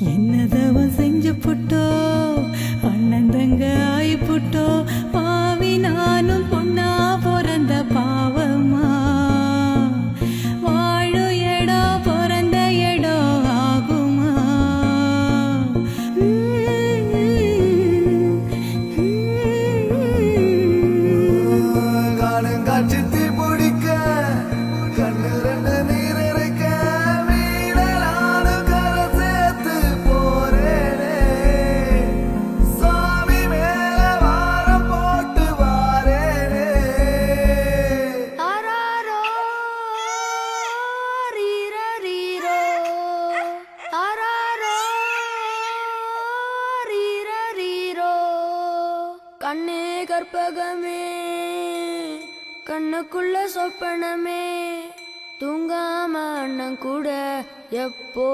என்னதவன் செஞ்ச புட்டோ? அண்ணன் தங்க ஆயி புட்டோ? கண்ணே கற்பகமே கண்ணுக்குள்ள சொப்பனமே தூங்காம அண்ணன் கூட எப்போ